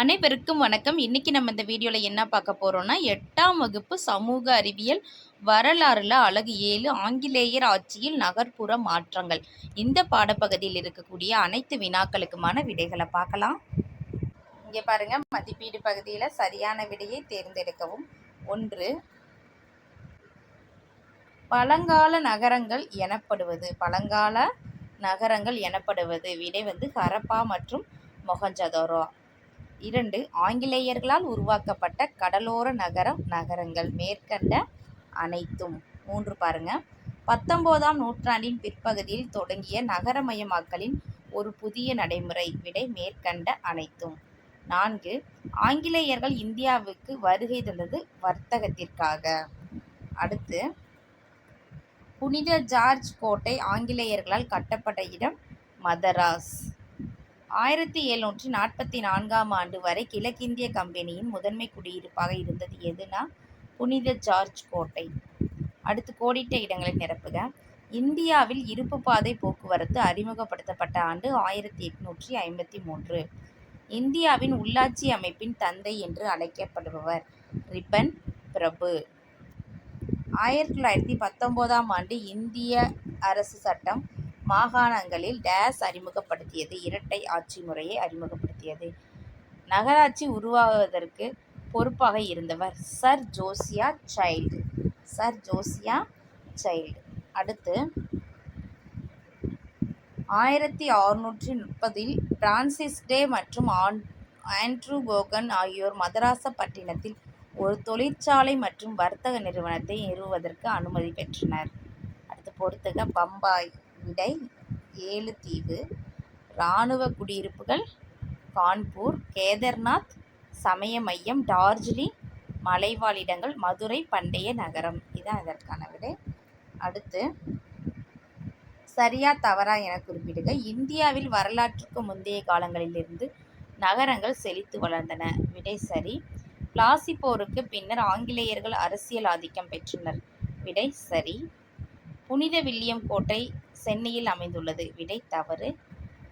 அனைவருக்கும் வணக்கம். இன்னைக்கு நம்ம இந்த வீடியோவில் என்ன பார்க்க போகிறோம்னா எட்டாம் வகுப்பு சமூக அறிவியல் வரலாறுல அழகு ஏழு ஆங்கிலேயர் ஆட்சியில் நகர்ப்புற மாற்றங்கள். இந்த பாடப்பகுதியில் இருக்கக்கூடிய அனைத்து வினாக்களுக்குமான விடைகளை பார்க்கலாம். இங்கே பாருங்கள் மதிப்பீடு பகுதியில் சரியான விடையை தேர்ந்தெடுக்கவும். ஒன்று பழங்கால நகரங்கள் எனப்படுவது. பழங்கால நகரங்கள் எனப்படுவது. விடை வந்து ஹரப்பா மற்றும் மொஹஞ்சதோரோ இரண்டு ஆங்கிலேயர்களால் உருவாக்கப்பட்ட கடலோர நகரம் நகரங்கள் மேற்கண்ட அனைத்தும். மூன்று பாருங்க. பத்தொன்பதாம் நூற்றாண்டின் பிற்பகுதியில் தொடங்கிய நகரமயமாக்கலின் ஒரு புதிய நடைமுறை விடை மேற்கண்ட அனைத்தும். நான்கு ஆங்கிலேயர்கள் இந்தியாவுக்கு வருகை தந்தது வர்த்தகத்திற்காக. அடுத்து புனித ஜார்ஜ் கோட்டை ஆங்கிலேயர்களால் கட்டப்பட்ட இடம் மதராஸ். ஆயிரத்தி எழுநூற்றி நாற்பத்தி நான்காம் ஆண்டு வரை கிழக்கிந்திய கம்பெனியின் முதன்மை குடியிருப்பாக இருந்தது. எதுனா? புனித ஜார்ஜ் கோட்டை. அடுத்து கோடிட்ட இடங்களை நிரப்புக. இந்தியாவில் இருப்பு பாதை போக்குவரத்து அறிமுகப்படுத்தப்பட்ட ஆண்டு ஆயிரத்தி எட்நூற்றி ஐம்பத்தி மூன்று. இந்தியாவின் உள்ளாட்சி அமைப்பின் தந்தை என்று அழைக்கப்படுபவர் ரிப்பன் பிரபு. ஆயிரத்தி தொள்ளாயிரத்தி பத்தொம்போதாம் ஆண்டு இந்திய அரசு சட்டம் மாகாணங்களில் டேஸ் அறிமுகப்படுத்தியது. இரட்டை ஆட்சி முறையை அறிமுகப்படுத்தியது. நகராட்சி உருவாகுவதற்கு பொறுப்பாக இருந்தவர் sir Josiah Child. Sir Josiah Child. அடுத்து ஆயிரத்தி அறுநூற்றி முப்பதில் பிரான்சிஸ் டே மற்றும் ஆன் ஆண்ட்ரூ கோகன் ஆகியோர் மதராசப்பட்டினத்தில் ஒரு தொழிற்சாலை மற்றும் வர்த்தக நிறுவனத்தை நிறுவுவதற்கு அனுமதி பெற்றனர். அடுத்து பொறுத்துக பம்பாய். விடை ஏழு தீவு. இராணுவ குடியிருப்புகள் கான்பூர் கேதர்நாத் சமய மையம் டார்ஜிலிங் மலைவாழிடங்கள் மதுரை பண்டைய நகரம். இதுதான் இதற்கான விடை. அடுத்து சரியா தவறா என குறிப்பிடுக. இந்தியாவில் வரலாற்றுக்கு முந்தைய காலங்களிலிருந்து நகரங்கள் செழித்து வளர்ந்தன. விடை சரி. பிளாசி போருக்கு பின்னர் ஆங்கிலேயர்கள் அரசியல் ஆதிக்கம் பெற்றனர். விடை சரி. புனித வில்லியம் கோட்டை சென்னையில் அமைந்துள்ளது. விடை தவறு.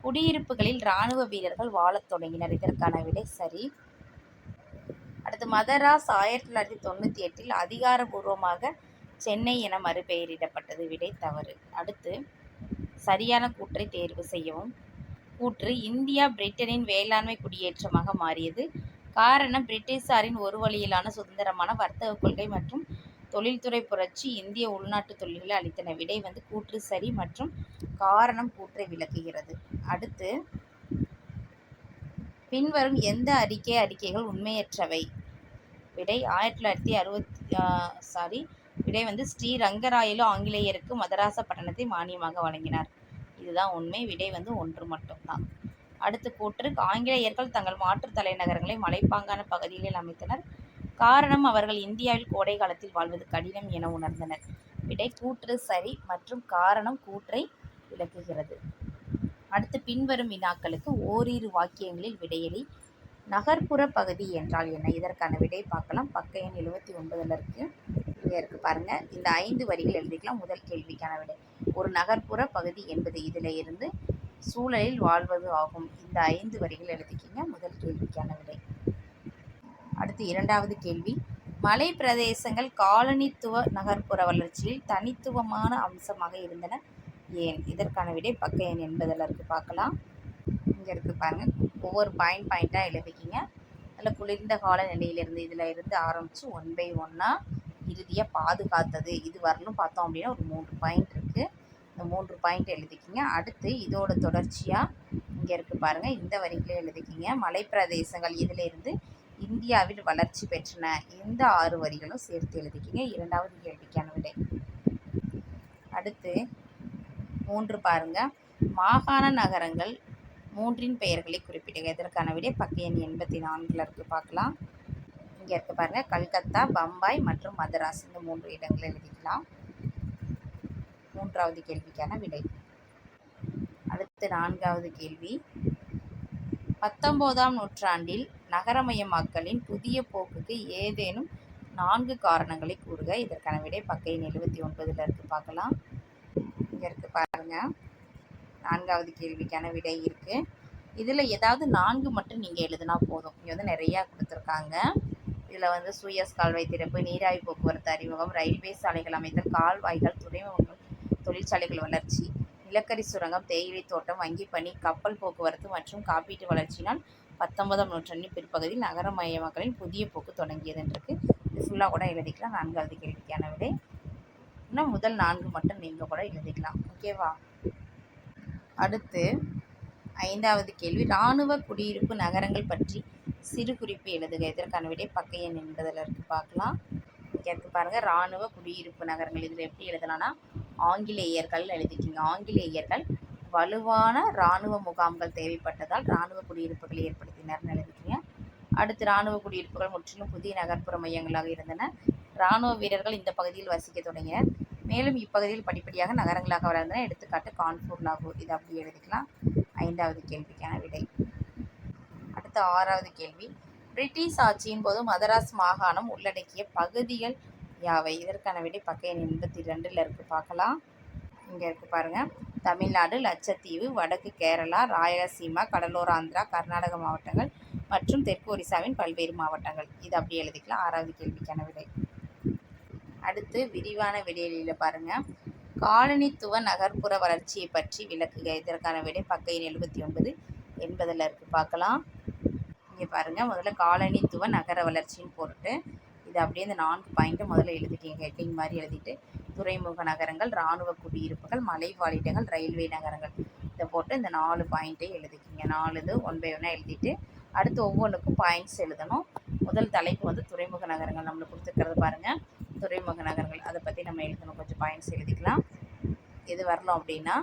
குடியிருப்புகளில் இராணுவ வீரர்கள் வாழத் தொடங்கினர். இதற்கான விடை சரி. அடுத்து மதராஸ் ஆயிரத்தி தொள்ளாயிரத்தி தொண்ணூற்றி எட்டில் அதிகாரபூர்வமாக சென்னை என மறுபெயரிடப்பட்டது. விடை தவறு. அடுத்து சரியான கூற்றை தேர்வு செய்யவும். கூற்று இந்தியா பிரிட்டனின் வேளாண்மை குடியேற்றமாக மாறியது. காரணம் பிரிட்டிஷாரின் ஒரு வழியிலான சுதந்திரமான வர்த்தக கொள்கை மற்றும் தொழில்துறை புரட்சி இந்திய உள்நாட்டு தொழில்களை அளித்தன. விடை வந்து கூற்று சரி மற்றும் காரணம் கூற்றை விளக்குகிறது. அடுத்து பின்வரும் எந்த அறிக்கை அறிக்கைகள் உண்மையற்றவை? விடை ஆயிரத்தி தொள்ளாயிரத்தி அறுபத்தி சாரி விடை வந்து ஸ்ரீ ரங்கராயலு ஆங்கிலேயருக்கு மதராச பட்டணத்தை மானியமாக வழங்கினார். இதுதான் உண்மை. விடை வந்து ஒன்று மட்டும்தான். அடுத்து கூற்று ஆங்கிலேயர்கள் தங்கள் மாற்றுத் தலைநகரங்களை மலைப்பாங்கான பகுதிகளில் அமைத்தனர். காரணம் அவர்கள் இந்தியாவில் கோடை காலத்தில் வாழ்வது கடினம் என உணர்ந்தனர். விடை கூற்று சரி மற்றும் காரணம் கூற்றை விளக்குகிறது. அடுத்து பின்வரும் வினாக்களுக்கு ஓரிரு வாக்கியங்களில் விடையளி நகர்ப்புற பகுதி என்றால் என்ன? இதற்கான விடை பார்க்கலாம். பக்க எண் எழுபத்தி ஒன்பதுல இருக்கு. இங்கே இருக்கு பாருங்க. இந்த ஐந்து வரிகள் எழுதிக்கலாம். முதல் கேள்விக்கான விடை. ஒரு நகர்ப்புற பகுதி என்பது இதில் இருந்து சூழலில் வாழ்வது ஆகும். இந்த ஐந்து வரிகள் எழுதிக்கிங்க. முதல் கேள்விக்கான விடை. அடுத்து இரண்டாவது கேள்வி. மலை பிரதேசங்கள் காலனித்துவ நகர்ப்புற வளர்ச்சியில் தனித்துவமான அம்சமாக இருந்தன. ஏன்? இதற்கான விடை பக்க எண் என்பதில் இருக்குது பார்க்கலாம். இங்கே இருக்குது பாருங்கள் ஒவ்வொரு பாயிண்ட் பாயிண்ட்டாக எழுதிக்கிங்க. அதில் குளிர்ந்த கால நிலையிலிருந்து இதில் இருந்து ஆரம்பித்து ஒன் பை ஒன்னாக இறுதியாக பாதுகாத்தது. இது வரலும் பார்த்தோம் அப்படின்னா ஒரு மூன்று பாயிண்ட் இருக்குது இந்த மூன்று பாயிண்ட் எழுதிக்கிங்க. அடுத்து இதோட தொடர்ச்சியாக இங்கே இருக்குது பாருங்கள் இந்த வரிகளே எழுதிக்கிங்க. மலைப்பிரதேசங்கள் இதில் இருந்து இந்தியாவில் வளர்ச்சி பெற்றன இந்த ஆறு வரிகளும் சேர்த்து எழுதிக்கிங்க. இரண்டாவது கேள்விக்கான விடை. அடுத்து மூன்று பாருங்க. மாகாண நகரங்கள் மூன்றின் பெயர்களை குறிப்பிடுங்க இதற்கான விடை பக்க எண் எண்பத்தி நான்கில் இருக்கு. பார்க்கலாம். இங்கே இருக்கு பாருங்க. கல்கத்தா பம்பாய் மற்றும் மதராஸ். இந்த மூன்று இடங்களை எழுதிக்கலாம். மூன்றாவது கேள்விக்கான விடை. அடுத்து நான்காவது கேள்வி. பத்தொம்போதாம் நூற்றாண்டில் நகரமயமாக்கலின் புதிய போக்குக்கு ஏதேனும் நான்கு காரணங்களை கூறுக. இதற்கான விடை பக்கையின் எழுபத்தி ஒன்பதில் இருக்குது பார்க்கலாம். இங்கே இருக்குது பாருங்கள் நான்காவது கேள்விக்கான விடை இருக்குது இதில் ஏதாவது நான்கு மட்டும் நீங்கள் எழுதினா போதும். இங்கே வந்து நிறையா கொடுத்துருக்காங்க. இதில் வந்து சூயஸ் கால்வாய் திறப்பு நீராவி போக்குவரத்து அறிமுகம் ரயில்வே சாலைகள் அமைத்தல் கால்வாய்கள் துறைமுகங்கள் தொழிற்சாலைகள் வளர்ச்சி நிலக்கரி சுரங்கம் தேயிலை தோட்டம் வங்கி பணி கப்பல் போக்குவரத்து மற்றும் காப்பீட்டு வளர்ச்சியினால் பத்தொன்பதாம் நூற்றாண்டின் பிற்பகுதியில் நகரமயமாக்கலின் புதிய போக்கு தொடங்கியதுன்றிருக்கு இது ஃபுல்லாக கூட எழுதிக்கலாம். நான்காவது கேள்விக்கான விடை. இன்னும் முதல் நான்கு மட்டும் நீங்கள் கூட எழுதிக்கலாம். ஓகேவா அடுத்து ஐந்தாவது கேள்வி. இராணுவ குடியிருப்பு நகரங்கள் பற்றி சிறு குறிப்பு எழுதுக. இதற்கான விடை பக்க எண் என்பதில் இருக்கு. பார்க்கலாம். இங்கே இருக்கு பாருங்கள் இராணுவ குடியிருப்பு நகரங்கள். இதில் எப்படி எழுதலாம்னா ஆங்கிலேயர்கள் எழுதிக்கிங்க ஆங்கிலேயர்கள் வலுவான இராணுவ முகாம்கள் தேவைப்பட்டதால் இராணுவ குடியிருப்புகளை ஏற்படுத்தினர்னு எழுதிக்கிங்க அடுத்து இராணுவ குடியிருப்புகள் முற்றிலும் புதிய நகர்ப்புற மையங்களாக இருந்தன. இராணுவ வீரர்கள் இந்த பகுதியில் வசிக்க தொடங்கினர். மேலும் இப்பகுதியில் படிப்படியாக நகரங்களாக வளர்ந்தன. எடுத்துக்காட்டு கான்பூர் லாகூர். இது அப்படி எழுதிக்கலாம். ஐந்தாவது கேள்விக்கான விடை. அடுத்த ஆறாவது கேள்வி. பிரிட்டிஷ் ஆட்சியின் போது மதராஸ் மாகாணம் உள்ளடக்கிய பகுதிகள் யாவை இதற்கான விடை பக்க எண் எண்பத்தி ரெண்டில் இருக்குது பார்க்கலாம். இங்கே இருக்குது பாருங்கள் தமிழ்நாடு லட்சத்தீவு வடக்கு கேரளா ராயலசீமா கடலோர ஆந்திரா கர்நாடக மாவட்டங்கள் மற்றும் தெற்கு ஒரிசாவின் பல்வேறு மாவட்டங்கள். இது அப்படி எழுதிக்கலாம். ஆறாவது கேள்விக்கான விடை. அடுத்து விரிவான விடையில பாருங்கள் காலனித்துவ நகர்ப்புற வளர்ச்சியை பற்றி விளக்குக. இதற்கான விடை பக்க எண் எழுபத்தி ஒன்பது எண்பதில் இருக்குது பார்க்கலாம். இங்கே பாருங்கள் முதல்ல காலனித்துவ நகர வளர்ச்சின்னு போட்டுட்டு இது அப்படியே இந்த நான்கு பாயிண்ட்டை முதல்ல எழுதிட்டீங்க. ஹெட்டிங் மாதிரி எழுதிட்டு துறைமுக நகரங்கள் இராணுவ குடியிருப்புகள் மலைவாழிடங்கள் ரயில்வே நகரங்கள். இதை போட்டு இந்த நாலு பாயிண்ட்டை எழுதிக்கிங்க. நாலு இது ஒன் பை ஒன்னாக எழுதிட்டு அடுத்து ஒவ்வொன்றுக்கும் பாயிண்ட்ஸ் எழுதணும். முதல் தலைப்பு வந்து துறைமுக நகரங்கள். நம்மளுக்கு கொடுத்துருக்கிறது பாருங்கள் துறைமுக நகரங்கள். அதை பற்றி நம்ம எழுதணும். கொஞ்சம் பாயிண்ட்ஸ் எழுதிக்கலாம். எது வரலாம் அப்படின்னா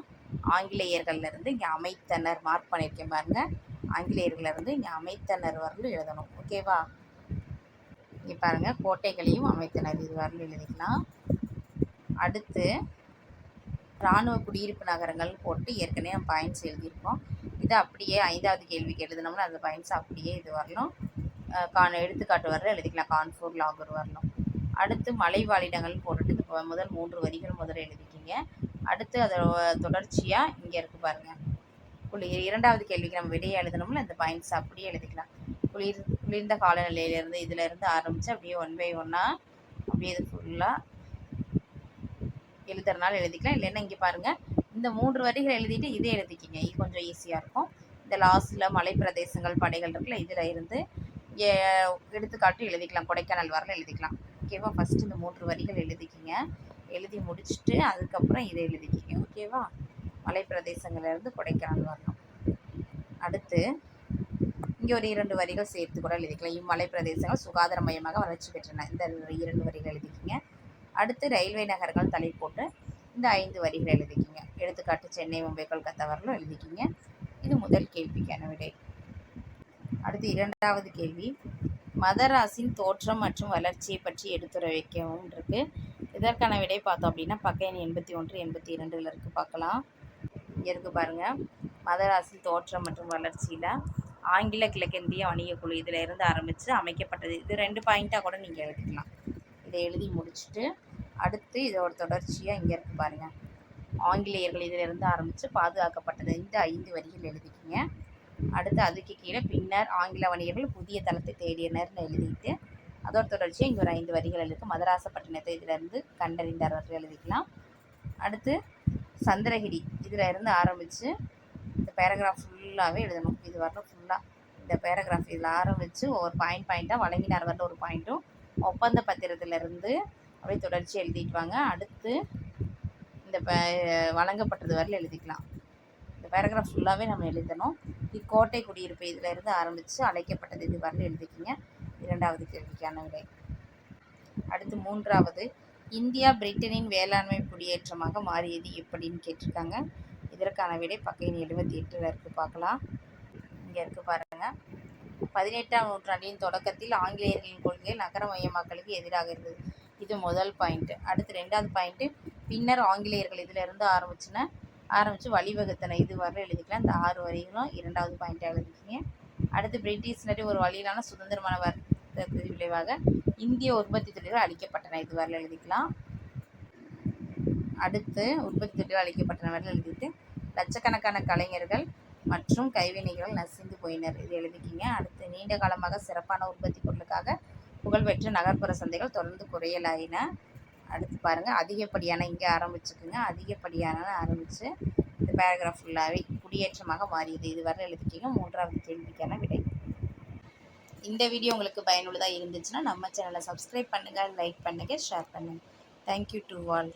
ஆங்கிலேயர்கள்லேருந்து இங்கே அமைத்தனர் மார்க் பண்ணியிருக்கேன் பாருங்கள் ஆங்கிலேயர்கள்லேருந்து இங்கே அமைத்தனர் வரலும் எழுதணும். ஓகேவா இங்கே பாருங்கள் கோட்டைகளையும் அமைத்தனர் இது வரலும் எழுதிக்கலாம் அடுத்து இராணுவ குடியிருப்பு நகரங்கள் போட்டு ஏற்கனவே நம்ம பாயிண்ட்ஸ் எழுதியிருக்கோம். இது அப்படியே ஐந்தாவது கேள்விக்கு எழுதினோம்னா அந்த பாயிண்ட்ஸ் அப்படியே இது வரலாம் கான் எடுத்துக்காட்டு வரல எழுதிக்கலாம். கான்ஃபூர் லாகூர் வரலாம் அடுத்து மலைவாழிடங்கள்னு போட்டுட்டு இது முதல் மூன்று வரிகள் முதல்ல எழுதிக்கிங்க. அடுத்து அதோட தொடர்ச்சியாக இங்கே இருக்குது பாருங்கள் குளிர் இரண்டாவது கேள்விக்கு நம்ம விடையை எழுதணும்ல இந்த பாயிண்ட்ஸ் அப்படியே எழுதிக்கலாம். குளிர் குளிர்ந்த காலநிலையிலேருந்து இதிலேருந்து ஆரம்பித்து அப்படியே ஒன் பை ஒன்னாக அப்படியே இது ஃபுல்லாக எழுதுறதுனால எழுதிக்கலாம். இல்லைன்னா இங்கே பாருங்கள் இந்த மூன்று வரிகள் எழுதிட்டு இதே எழுதிக்கிங்க. இது கொஞ்சம் ஈஸியாக இருக்கும். இந்த லாஸ்ட்டில் மலை பிரதேசங்கள் படைகள் இருக்குல்ல இதில் இருந்து எடுத்துக்காட்டு எழுதிக்கலாம். கொடைக்கானல் வரல எழுதிக்கலாம். ஓகேவா ஃபஸ்ட்டு இந்த மூன்று வரிகள் எழுதிக்கிங்க. எழுதி முடிச்சுட்டு அதுக்கப்புறம் இதை எழுதிக்கிங்க. ஓகேவா மலை பிரதேசங்கள்லேருந்து கொடைக்கானல் வரணும். அடுத்து இங்கே ஒரு இரண்டு வரிகள் சேர்த்து கூட எழுதிக்கலாம். இம்மலை பிரதேசங்கள் சுகாதார மையமாக வளர்ச்சி பெற்றன. இந்த இரண்டு வரிகள் எழுதிக்கிங்க. அடுத்து ரயில்வே நகரங்கள் தலை போட்டு இந்த ஐந்து வரிகள் எழுதிக்கிங்க. எடுத்துக்காட்டு சென்னை மும்பை கொல்கத்தா வரலும் எழுதிக்கிங்க. இது முதல் கேள்விக்கான விடை. அடுத்து இரண்டாவது கேள்வி. மதராசின் தோற்றம் மற்றும் வளர்ச்சியை பற்றி எடுத்துரைக்கவும் இருக்கு. இதற்கான விடை பார்த்தோம் அப்படின்னா பக்க எண் எண்பத்தி ஒன்று எண்பத்தி இரண்டில் இருக்குது பார்க்கலாம். இங்கே இருக்குது பாருங்கள் மதராசின் தோற்றம் மற்றும் வளர்ச்சியில் ஆங்கில கிழக்கிந்திய வணிக குழு இதில் இருந்து ஆரம்பித்து அமைக்கப்பட்டது. இது ரெண்டு பாயிண்ட்டாக கூட நீங்கள் எழுதிக்கலாம். இதை எழுதி முடிச்சுட்டு அடுத்து இதோட தொடர்ச்சியாக இங்கே இருக்குது பாருங்கள் ஆங்கிலேயர்கள் இதிலிருந்து ஆரம்பித்து பாதுகாக்கப்பட்டது. இந்த ஐந்து வரிகள் எழுதிக்கிங்க. அடுத்து அதுக்கு கீழே பின்னர் ஆங்கில வணிகர்கள் புதிய தளத்தை தேடியனர்னு எழுதிட்டு அதோட தொடர்ச்சியாக இங்கே ஒரு ஐந்து வரிகள் எழுதி மதராசப்பட்டினத்தை இதிலிருந்து கண்டறிந்தார்கள் எழுதிக்கலாம். அடுத்து சந்திரகிரி இதில் இருந்து ஆரம்பித்து இந்த பேராகிராஃப் ஃபுல்லாகவே எழுதணும். இது வரணும் ஃபுல்லாக இந்த பேராகிராஃப் இதில் ஆரம்பித்து ஒவ்வொரு பாயிண்ட் பாயிண்ட்டாக வழங்கினார் வரல ஒரு பாயிண்ட்டும் ஒப்பந்த பத்திரத்திலிருந்து அப்படியே தொடர்ச்சி எழுதிட்டு வாங்க. அடுத்து இந்த ப வழங்கப்பட்டது வரையில் எழுதிக்கலாம். இந்த பேராகிராஃப் ஃபுல்லாகவே நம்ம எழுதணும். இக்கோட்டை குடியிருப்பு இதிலிருந்து ஆரம்பித்து அழைக்கப்பட்டது இது வரல எழுதிக்கிங்க. இரண்டாவது கேள்விக்கான விடை. அடுத்து மூன்றாவது. இந்தியா பிரிட்டனின் வேளாண்மை குடியேற்றமாக மாறியது எப்படின்னு கேட்டிருக்காங்க. இதற்கான விடை பக்கையின் எழுபத்தி எட்டில் இருக்குது பார்க்கலாம். இங்கே இருக்குது பாருங்கள் பதினெட்டாம் நூற்றாண்டின் தொடக்கத்தில் ஆங்கிலேயர்களின் கொள்கைகள் நகரமயமாக்கலுக்கு எதிராக இருந்தது. இது முதல் பாயிண்ட்டு அடுத்து ரெண்டாவது பாயிண்ட்டு பின்னர் ஆங்கிலேயர்கள் இதில் இருந்து ஆரம்பிச்சுன்னா ஆரம்பித்து வழிவகுத்தன. இது வர எழுதிக்கலாம். இந்த ஆறு வரிகளும் இரண்டாவது பாயிண்ட்டாக எழுதிக்கிங்க. அடுத்து பிரிட்டிஷ் ஒரு வழியிலான சுதந்திரமான வர்த்தகத்தின் விளைவாக இந்திய உற்பத்தி தொழில்கள் அழிக்கப்பட்டன. இது வரல எழுதிக்கலாம். அடுத்து உற்பத்தி தொழில்கள் அழிக்கப்பட்டன. வரல எழுதிட்டு லட்சக்கணக்கான கலைஞர்கள் மற்றும் கைவினைகள் நசிந்து போயினர். இது எழுதிக்கிங்க. அடுத்து நீண்ட காலமாக சிறப்பான உற்பத்தி பொருளுக்காக புகழ்பெற்ற நகர்ப்புற சந்தைகள் தொடர்ந்து குறையலாயின. அடுத்து பாருங்கள் அதிகப்படியான இங்கே ஆரம்பிச்சுக்குங்க அதிகப்படியான ஆரம்பித்து இந்த பேராகிராஃப் ஃபுல்லாகவே குடியேற்றமாக மாறியது. இதுவரை எழுதிக்கிங்க. மூன்றாவது கேள்விக்கான விடை. இந்த வீடியோ உங்களுக்கு பயனுள்ளதாக இருந்துச்சுன்னா நம்ம சேனலை சப்ஸ்கிரைப் பண்ணுங்கள் லைக் பண்ணுங்கள் ஷேர் பண்ணுங்கள் தேங்க்யூ டு ஆல்